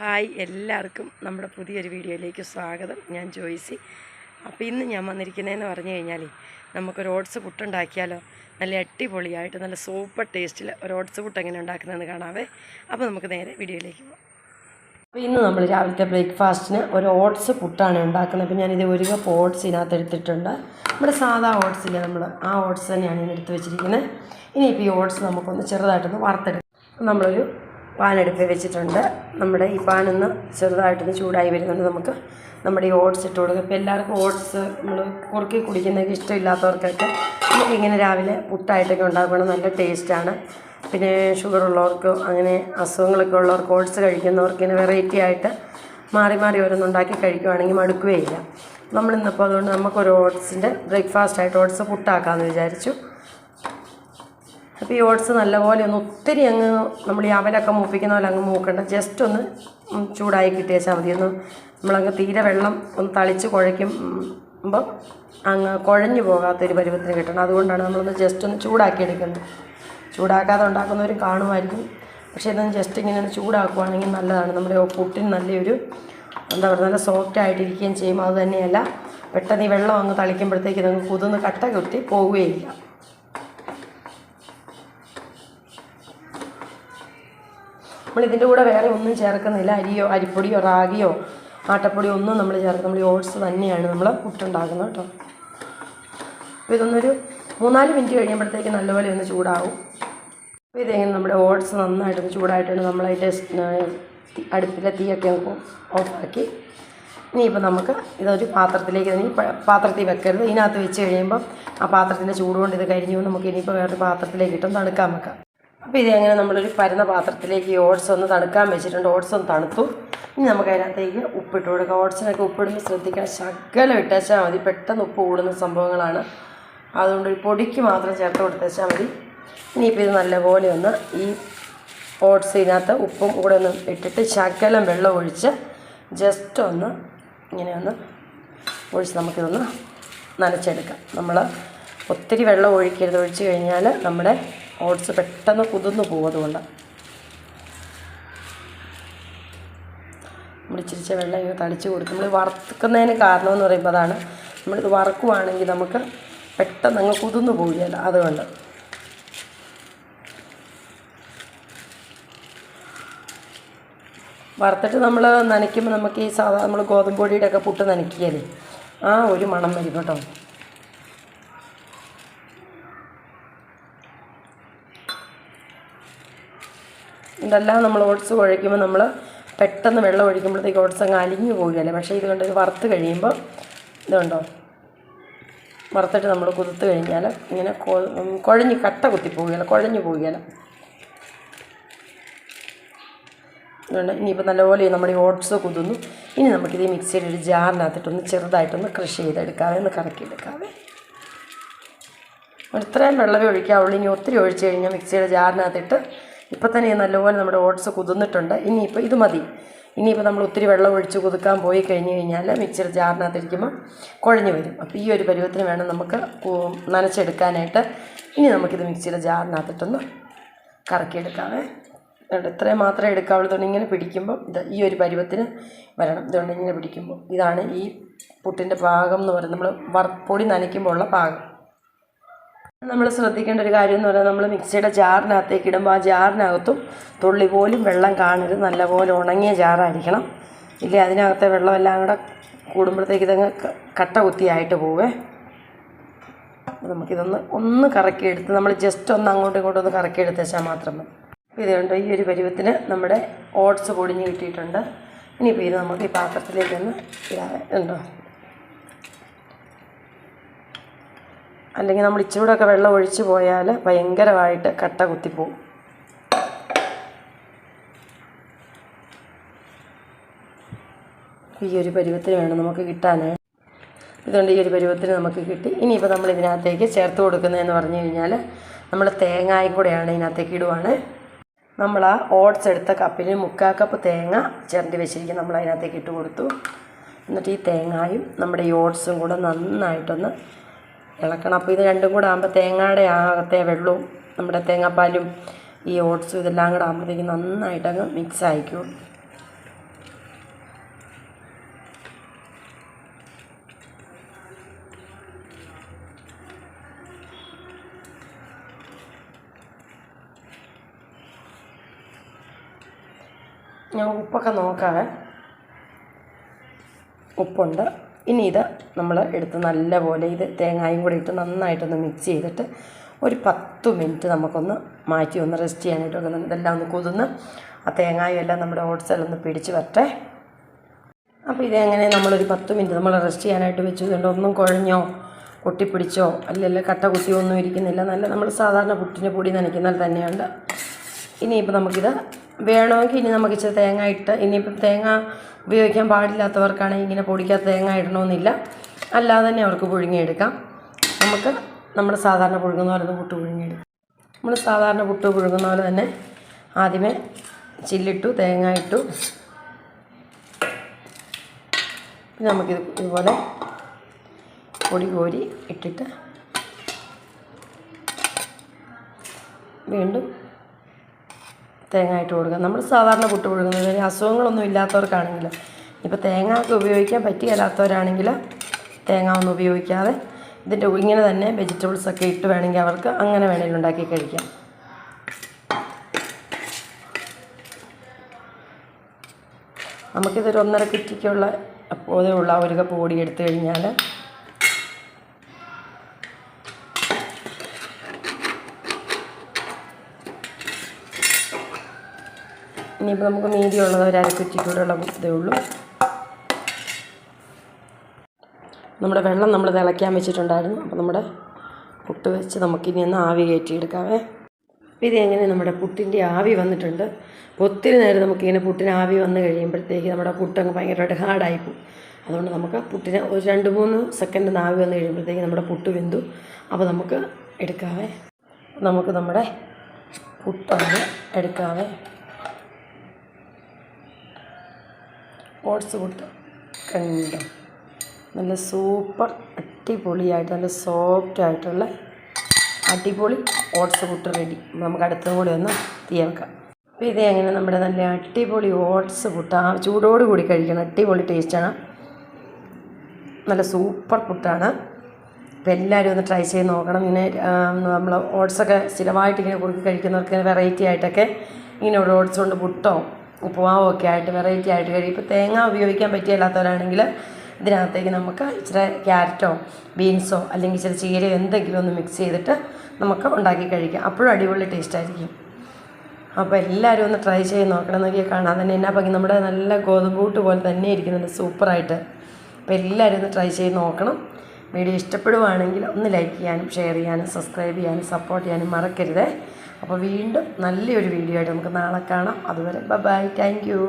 Hi എല്ലാവർക്കും നമ്മുടെ പുതിയൊരു വീഡിയോയിലേക്ക് സ്വാഗതം. ഞാൻ ജോയ്സി. അപ്പോൾ ഇന്ന് ഞാൻ വന്നിരിക്കുന്നതെന്ന് പറഞ്ഞു കഴിഞ്ഞാൽ നമുക്കൊരു ഓട്സ് പുട്ടുണ്ടാക്കിയാലോ? നല്ല അടിപൊളിയായിട്ട് നല്ല സൂപ്പർ ടേസ്റ്റിൽ ഒരു ഓട്സ് പുട്ട് എങ്ങനെ ഉണ്ടാക്കുന്നതെന്ന് കാണാവേ. അപ്പോൾ നമുക്ക് നേരെ വീഡിയോയിലേക്ക് പോകാം അപ്പോൾ ഇന്ന് നമ്മൾ രാവിലത്തെ ബ്രേക്ക്ഫാസ്റ്റിന് ഒരു ഓട്സ് പുട്ടാണ് ഉണ്ടാക്കുന്നത്. അപ്പോൾ ഞാനിത് ഒരു കപ്പ് ഓട്സ് ഇതിനകത്ത് എടുത്തിട്ടുണ്ട്. നമ്മുടെ സാധാ ഓട്സില്ല നമ്മൾ? ആ ഓട്സ് തന്നെയാണ് ഞാൻ എടുത്ത് വെച്ചിരിക്കുന്നത്. ഇനിയിപ്പോൾ ഈ ഓട്സ് നമുക്കൊന്ന് ചെറുതായിട്ടൊന്ന് വറുത്തെടുക്കാം. നമ്മളൊരു പാനെടുപ്പ് വെച്ചിട്ടുണ്ട്. നമ്മുടെ ഈ പാനൊന്ന് ചെറുതായിട്ടൊന്ന് ചൂടായി വരുന്നുണ്ട് നമുക്ക്. നമ്മുടെ ഈ ഓട്സ് ഇട്ട് കൊടുക്കുക ഇപ്പോൾ എല്ലാവർക്കും ഓട്സ് നമ്മൾ കുറുക്കി കുടിക്കുന്നതൊക്കെ ഇഷ്ടമില്ലാത്തവർക്കൊക്കെ നമുക്കിങ്ങനെ രാവിലെ പുട്ടായിട്ടൊക്കെ ഉണ്ടാക്കണം നല്ല ടേസ്റ്റാണ്. പിന്നെ ഷുഗർ ഉള്ളവർക്ക് അങ്ങനെ അസുഖങ്ങളൊക്കെ ഉള്ളവർക്ക് ഓട്സ് കഴിക്കുന്നവർക്ക് ഇങ്ങനെ വെറൈറ്റി ആയിട്ട് മാറി മാറി ഓരോന്ന് ഓരോന്നുണ്ടാക്കി കഴിക്കുവാണെങ്കിൽ മടുക്കുകയില്ല. നമ്മളിന്നിപ്പോൾ അതുകൊണ്ട് നമുക്കൊരു ഓട്സിന്റെ ബ്രേക്ക്ഫാസ്റ്റ് ആയിട്ട് ഓട്സ് പുട്ടാക്കാമെന്ന് വിചാരിച്ചു. അപ്പോൾ ഈ ഓട്സ് നല്ലപോലെ ഒന്ന് ഒത്തിരി അങ്ങ് നമ്മൾ ഈ അവലൊക്കെ മൂപ്പിക്കുന്ന പോലെ അങ്ങ് മൂക്കണ്ട. ജസ്റ്റ് ഒന്ന് ചൂടായി കിട്ടിയേച്ചാൽ മതി. ഒന്ന് നമ്മളങ്ങ് തീരെ വെള്ളം ഒന്ന് തളിച്ച് കുഴയ്ക്കുമ്പം അങ്ങ് കുഴഞ്ഞു പോകാത്തൊരു പരുവത്തിന് കിട്ടണം. അതുകൊണ്ടാണ് നമ്മളൊന്ന് ജസ്റ്റ് ഒന്ന് ചൂടാക്കി എടുക്കുന്നത്. ചൂടാക്കാതെ ഉണ്ടാക്കുന്നവരും കാണുമായിരിക്കും. പക്ഷേ ഇതൊന്ന് ജസ്റ്റ് ഇങ്ങനെ ഒന്ന് ചൂടാക്കുവാണെങ്കിൽ നല്ലതാണ്. നമ്മുടെ പുട്ടിന് നല്ലൊരു എന്താ പറയുക നല്ല സോഫ്റ്റ് ആയിട്ടിരിക്കുകയും ചെയ്യും. അതുതന്നെയല്ല പെട്ടെന്ന് ഈ വെള്ളം അങ്ങ് തളിക്കുമ്പോഴത്തേക്ക് ഇതങ്ങ് കുതിർന്ന് കട്ട കുത്തി പോവുകയില്ല. നമ്മൾ ഇതിന്റെ കൂടെ വേറെ ഒന്നും ചേർക്കുന്നില്ല. അരിയോ അരിപ്പൊടിയോ റാഗിയോ ആട്ടപ്പൊടിയോ ഒന്നും നമ്മൾ ചേർക്കും നമ്മൾ ഓട്സ് തന്നെയാണ് നമ്മൾ പുട്ടുണ്ടാക്കുന്നത് കേട്ടോ. അപ്പോൾ ഇതൊന്നൊരു മൂന്നാൽ മിനിറ്റ് കഴിയുമ്പോഴത്തേക്ക് നല്ലപോലെ ഒന്ന് ചൂടാവും. അപ്പോൾ ഇതെങ്ങനെ നമ്മുടെ ഓട്സ് നന്നായിട്ടൊന്ന് ചൂടായിട്ടുണ്ട്. നമ്മളതിന്റെ അടുപ്പിലെ തീയൊക്കെ ഓഫാക്കി. ഇനിയിപ്പോൾ നമുക്ക് ഇതൊരു പാത്രത്തിലേക്ക് ഇനി പാത്രത്തിൽ വെക്കരുത്. ഇതിനകത്ത് വെച്ച് കഴിയുമ്പോൾ ആ പാത്രത്തിന്റെ ചൂടുകൊണ്ട് ഇത് കരിഞ്ഞു നമുക്ക് ഇനിയിപ്പോൾ വേറൊരു പാത്രത്തിലേക്ക് ഇട്ടും തണുക്കാൻ വെക്കാം. അപ്പോൾ ഇതെങ്ങനെ നമ്മളൊരു പരന്ന പാത്രത്തിലേക്ക് ഈ ഓട്സ് ഒന്ന് തണുക്കാൻ വെച്ചിട്ടുണ്ട്. ഓട്സ് ഒന്ന് തണുത്തു. ഇനി നമുക്ക് അതിനകത്തേക്ക് ഉപ്പിട്ട് കൊടുക്കാം. ഓട്സിനൊക്കെ ഉപ്പിടുമ്പോൾ ശ്രദ്ധിക്കണം. ശകലം ഇട്ടേച്ചാൽ മതി. പെട്ടെന്ന് ഉപ്പ് കൂടുന്ന സംഭവങ്ങളാണ്. അതുകൊണ്ട് ഒരു പൊടിക്ക് മാത്രം ചേർത്ത് കൊടുത്തേച്ചാൽ മതി. ഇനിയിപ്പോൾ ഇത് നല്ലപോലെ ഒന്ന് ഈ ഓട്സ് ഇതിനകത്ത് ഉപ്പും കൂടെ ഒന്ന് ഇട്ടിട്ട് ശകലം വെള്ളം ഒഴിച്ച് ജസ്റ്റ് ഒന്ന് ഇങ്ങനെ ഒന്ന് ഒഴിച്ച് നമുക്കിതൊന്ന് നനച്ചെടുക്കാം. നമ്മൾ ഒത്തിരി വെള്ളം ഒഴിക്കരുത്. ഒഴിച്ച് കഴിഞ്ഞാൽ നമ്മുടെ ഓട്സ് പെട്ടെന്ന് കുതിർന്നു പോകും അതുകൊണ്ട്. നമ്മൾ വെള്ളം ഇങ്ങനെ തളിച്ച് കൊടുക്കും. നമ്മൾ വറുക്കുന്നതിന് കാരണം എന്ന് പറയുമ്പോൾ അതാണ്. നമ്മളിത് വറക്കുവാണെങ്കിൽ നമുക്ക് പെട്ടെന്ന് അങ്ങ് കുതിർന്നു പോവുകയല്ല അതുകൊണ്ട്. വറുത്തിട്ട് നമ്മൾ നനയ്ക്കുമ്പോൾ നമുക്ക് ഈ സാധാ നമ്മൾ ഗോതമ്പ് ഒക്കെ പുട്ട് നനയ്ക്കുകയല്ലേ? ആ ഒരു മണം വരും കേട്ടോ. ഇതെല്ലാം നമ്മൾ ഓട്സ് കുഴയ്ക്കുമ്പോൾ നമ്മൾ പെട്ടെന്ന് വെള്ളം ഒഴിക്കുമ്പോഴത്തേക്ക് ഓട്സ് അങ്ങ് അലിഞ്ഞു പോവുകയല്ലേ? പക്ഷേ ഇത് കൊണ്ട് വറുത്ത് കഴിയുമ്പോൾ ഇതുണ്ടോ? വറുത്തിട്ട് നമ്മൾ കുതിർത്ത് കഴിഞ്ഞാൽ ഇങ്ങനെ കുഴഞ്ഞ് കട്ട കുത്തി പോവുകയല്ല? കുഴഞ്ഞു പോവുകയല്ല? അതുകൊണ്ട് ഇനിയിപ്പോൾ നല്ലപോലെ നമ്മുടെ ഈ ഓട്സ് കുതിർന്നു. ഇനി നമുക്കിത് ഈ മിക്സിയുടെ ഒരു ജാറിനകത്തിട്ടൊന്ന് ചെറുതായിട്ടൊന്ന് കൃഷി ചെയ്തെടുക്കാവേ ഒന്ന് കറക്കിയെടുക്കാവേ. ഇത്രയും വെള്ളമേ ഒഴിക്കാവുള്ളൂ. ഇനി ഒത്തിരി ഒഴിച്ച് കഴിഞ്ഞാൽ മിക്സിയുടെ ജാറിനകത്തിട്ട് ഇപ്പം തന്നെ നല്ലപോലെ നമ്മുടെ ഓട്സ് കുതിർന്നിട്ടുണ്ട്. ഇനിയിപ്പോൾ ഇത് മതി. ഇനിയിപ്പോൾ നമ്മൾ ഒത്തിരി വെള്ളം ഒഴിച്ച് കുതുക്കാൻ പോയി കഴിഞ്ഞ് കഴിഞ്ഞാൽ മിക്സിയുടെ ജാറിനകത്തിരിക്കുമ്പോൾ കുഴഞ്ഞു വരും. അപ്പോൾ ഈ ഒരു പരുവത്തിന് വേണം നമുക്ക് നനച്ചെടുക്കാനായിട്ട്. ഇനി നമുക്കിത് മിക്സിയുടെ ജാറിനകത്തിട്ടൊന്ന് കറക്കിയെടുക്കാവേ. അതുകൊണ്ട് ഇത്രയും മാത്രമേ എടുക്കാവുള്ളൂ. ഇതുകൊണ്ട് ഇങ്ങനെ പിടിക്കുമ്പോൾ ഇത് ഈ ഒരു പരുവത്തിന് വരണം. ഇതുകൊണ്ട് ഇങ്ങനെ പിടിക്കുമ്പോൾ ഇതാണ് ഈ പുട്ടിന്റെ പാകം എന്ന് പറയുന്നത്. നമ്മൾ വർപ്പൊടി പൊടി നനയ്ക്കുമ്പോൾ ഉള്ള പാകം. നമ്മൾ ശ്രദ്ധിക്കേണ്ട ഒരു കാര്യം എന്ന് പറയുന്നത് നമ്മൾ മിക്സിയുടെ ജാറിനകത്തേക്ക് ഇടുമ്പോൾ ആ ജാറിനകത്തും തുള്ളി പോലും വെള്ളം കാണരുത്. നല്ലപോലെ ഉണങ്ങിയ ജാറായിരിക്കണം. ഇല്ലേ? അതിനകത്തെ വെള്ളമെല്ലാം കൂടെ കൂടുമ്പോഴത്തേക്ക് ഇതങ്ങ് കട്ട കുത്തിയായിട്ട് പോവേ. നമുക്കിതൊന്ന് ഒന്ന് കറക്കിയെടുത്ത് നമ്മൾ ജസ്റ്റ് ഒന്ന് അങ്ങോട്ടും ഇങ്ങോട്ടും ഒന്ന് കറക്കിയെടുത്ത് വെച്ചാൽ മാത്രം മതി. ഇതുകൊണ്ട് ഈ ഒരു പരുവത്തിന് നമ്മുടെ ഓട്സ് പൊടിഞ്ഞ് കിട്ടിയിട്ടുണ്ട്. ഇനിയിപ്പോൾ ഇത് നമുക്ക് ഈ പാത്രത്തിലേക്കൊന്ന് ഉണ്ടോ അല്ലെങ്കിൽ നമ്മൾ ഇച്ചിരൂടെ ഒക്കെ വെള്ളം ഒഴിച്ച് പോയാൽ ഭയങ്കരമായിട്ട് കട്ട കുത്തിപ്പോവും ഈ ഒരു പരുവത്തിന് വേണം നമുക്ക് കിട്ടാൻ. ഇതുകൊണ്ട് ഈ ഒരു പരുവത്തിന് നമുക്ക് കിട്ടി. ഇനിയിപ്പോൾ നമ്മൾ ഇതിനകത്തേക്ക് ചേർത്ത് കൊടുക്കുന്നതെന്ന് പറഞ്ഞു കഴിഞ്ഞാൽ നമ്മൾ തേങ്ങായി കൂടെയാണ് ഇതിനകത്തേക്ക് ഇടുവാണ്. നമ്മൾ ആ ഓട്സ് എടുത്ത കപ്പിന് മുക്കാൽ കപ്പ് തേങ്ങ ചിരണ്ടി വെച്ചിരിക്കും. നമ്മൾ അതിനകത്തേക്ക് ഇട്ട് കൊടുത്തു. എന്നിട്ട് ഈ തേങ്ങായും നമ്മുടെ ഈ ഓട്സും കൂടെ നന്നായിട്ടൊന്ന് ഇളക്കണം അപ്പോൾ ഇത് രണ്ടും കൂടെ ആകുമ്പോൾ തേങ്ങയുടെ ആകത്തെ വെള്ളവും നമ്മുടെ തേങ്ങാപ്പാലും ഈ ഓട്സും ഇതെല്ലാം കൂടെ ആകുമ്പോഴത്തേക്ക് നന്നായിട്ടങ്ങ് മിക്സ് ആയിക്കും. ഞാൻ ഉപ്പൊക്കെ നോക്കാവേ. ഉപ്പുണ്ട്. ഇനി ഇത് നമ്മൾ എടുത്ത് നല്ലപോലെ ഇത് തേങ്ങായും കൂടി ഇട്ട് നന്നായിട്ടൊന്ന് മിക്സ് ചെയ്തിട്ട് ഒരു പത്ത് മിനിറ്റ് നമുക്കൊന്ന് മാറ്റി ഒന്ന് റെസ്റ്റ് ചെയ്യാനായിട്ട് വെക്കണം ഇതെല്ലാം ഒന്ന് കുതിർന്ന് ആ തേങ്ങായും എല്ലാം നമ്മുടെ ഓട്സിലൊന്ന് പിടിച്ച് വരട്ടെ. അപ്പോൾ ഇതെങ്ങനെ നമ്മളൊരു പത്ത് മിനിറ്റ് നമ്മൾ റെസ്റ്റ് ചെയ്യാനായിട്ട് വെച്ചു. കൊണ്ട് ഒന്നും കുഴഞ്ഞോ പൊട്ടിപ്പിടിച്ചോ അല്ലെങ്കിൽ കട്ട കുത്തിയോ ഒന്നും ഇരിക്കുന്നില്ല. നല്ല നമ്മൾ സാധാരണ പുട്ടിന്റെ പൊടി നനയ്ക്കുന്നത് തന്നെയുണ്ട്. ഇനിയിപ്പോൾ നമുക്കിത് വേണമെങ്കിൽ ഇനി നമുക്ക് ഇച്ചിരി തേങ്ങ ഇട്ട് ഇനിയിപ്പം തേങ്ങ ഉപയോഗിക്കാൻ പാടില്ലാത്തവർക്കാണെങ്കിൽ ഇങ്ങനെ പൊടിക്കാത്ത തേങ്ങ ഇടണമെന്നില്ല. അല്ലാതെ തന്നെ അവർക്ക് പുഴുങ്ങിയെടുക്കാം. നമുക്ക് നമ്മൾ സാധാരണ പുഴുങ്ങുന്ന പോലെ പുട്ട് പുഴുങ്ങിയെടുക്കാം. നമ്മൾ സാധാരണ പുട്ട് പുഴുങ്ങുന്ന പോലെ തന്നെ ആദ്യമേ ചില്ലിട്ടു തേങ്ങ ഇട്ടു. നമുക്കിത് ഇതുപോലെ പൊടി കോരി ഇട്ടിട്ട് വീണ്ടും തേങ്ങ ഇട്ട് കൊടുക്കുക. നമ്മൾ സാധാരണ പുട്ട് കൊടുക്കുന്നത് അസുഖങ്ങളൊന്നും ഇല്ലാത്തവർക്കാണെങ്കിൽ ഇപ്പോൾ തേങ്ങ ഒക്കെ ഉപയോഗിക്കാൻ പറ്റിയല്ലാത്തവരാണെങ്കിൽ തേങ്ങ ഒന്നും ഉപയോഗിക്കാതെ ഇതിന്റെ ഇങ്ങനെ തന്നെ വെജിറ്റബിൾസൊക്കെ ഇട്ട് വേണമെങ്കിൽ അവർക്ക് അങ്ങനെ വേണമെങ്കിൽ ഉണ്ടാക്കി കഴിക്കാം. നമുക്കിതൊരു ഒന്നര കുറ്റിക്കുള്ള പോലെയുള്ള ഒരു കപ്പ് പൊടി എടുത്തു കഴിഞ്ഞാൽ ഇനിയിപ്പോൾ നമുക്ക് മീതിയുള്ളത് ഒരു അരക്കുറ്റിക്കൂടെയുള്ള ഇതേ ഉള്ളൂ. നമ്മുടെ വെള്ളം നമ്മൾ തിളയ്ക്കാൻ വെച്ചിട്ടുണ്ടായിരുന്നു. അപ്പോൾ നമ്മുടെ പുട്ട് വെച്ച് നമുക്കിനി ഒന്ന് ആവി കയറ്റിയെടുക്കാവേ. അപ്പോൾ ഇതെങ്ങനെ നമ്മുടെ പുട്ടിന്റെ ആവി വന്നിട്ടുണ്ട്. ഒത്തിരി നേരം നമുക്കിങ്ങനെ പുട്ടിന് ആവി വന്ന് കഴിയുമ്പോഴത്തേക്ക് നമ്മുടെ പുട്ടങ്ങ് ഭയങ്കരമായിട്ട് ഹാർഡായി പോകും. അതുകൊണ്ട് നമുക്ക് പുട്ടിന് ഒരു രണ്ട് മൂന്ന് സെക്കൻഡ് ആവി വന്ന് കഴിയുമ്പോഴത്തേക്ക് നമ്മുടെ പുട്ട് വെന്തു. അപ്പോൾ നമുക്ക് എടുക്കാവേ. നമുക്ക് നമ്മുടെ പുട്ടൊന്ന് എടുക്കാവേ. ഓട്സ് പുട്ട് കണ്ടോ? നല്ല സൂപ്പർ അടിപൊളിയായിട്ട് നല്ല സോഫ്റ്റ് ആയിട്ടുള്ള അടിപൊളി ഓട്സ് പുട്ട് റെഡി നമുക്ക് അടുത്തത് കൂടി ഒന്ന് തീ വെക്കാം. അപ്പോൾ ഇത് എങ്ങനെ? നമ്മുടെ നല്ല അടിപൊളി ഓട്സ് പുട്ട്. ആ ചൂടോട് കൂടി കഴിക്കണം. അടിപൊളി ടേസ്റ്റാണ് നല്ല സൂപ്പർ പുട്ടാണ്. അപ്പോൾ എല്ലാവരും ഒന്ന് ട്രൈ ചെയ്ത് നോക്കണം. ഇങ്ങനെ നമ്മൾ ഓട്സൊക്കെ സ്ഥിരമായിട്ട് ഇങ്ങനെ കുറുക്കി കഴിക്കുന്നവർക്ക് വെറൈറ്റി ആയിട്ടൊക്കെ ഇങ്ങനെ ഓട്സ് കൊണ്ട് പുട്ടോ? ഉപ്പുമാവോ ഒക്കെ ആയിട്ട് വെറൈറ്റി ആയിട്ട് കഴിയും ഇപ്പോൾ തേങ്ങ ഉപയോഗിക്കാൻ പറ്റിയല്ലാത്തവരാണെങ്കിൽ ഇതിനകത്തേക്ക് നമുക്ക് ഇച്ചിരി ക്യാരറ്റോ ബീൻസോ അല്ലെങ്കിൽ ഇച്ചിരി ചീരയോ എന്തെങ്കിലും ഒന്ന് മിക്സ് ചെയ്തിട്ട് നമുക്ക് ഉണ്ടാക്കി കഴിക്കാം. അപ്പോഴും അടിപൊളി ടേസ്റ്റ് ആയിരിക്കും. അപ്പോൾ എല്ലാവരും ഒന്ന് ട്രൈ ചെയ്ത് നോക്കണം നോക്കിയാൽ കാണാൻ തന്നെ എന്നാ ഭംഗി? നമ്മുടെ നല്ല ഗോതമ്പ് കൂട്ട് പോലെ തന്നെ ഇരിക്കുന്നുണ്ട്. സൂപ്പറായിട്ട് അപ്പോൾ എല്ലാവരും ഒന്ന് ട്രൈ ചെയ്ത് നോക്കണം. വീഡിയോ ഇഷ്ടപ്പെടുവാണെങ്കിൽ ഒന്ന് ലൈക്ക് ചെയ്യാനും ഷെയർ ചെയ്യാനും സബ്സ്ക്രൈബ് ചെയ്യാനും സപ്പോർട്ട് ചെയ്യാനും മറക്കരുത്. അപ്പോൾ വീണ്ടും നല്ലൊരു വീഡിയോ ആയിട്ട് നമുക്ക് നാളെ കാണാം. അതുവരെ ബൈ താങ്ക് യു.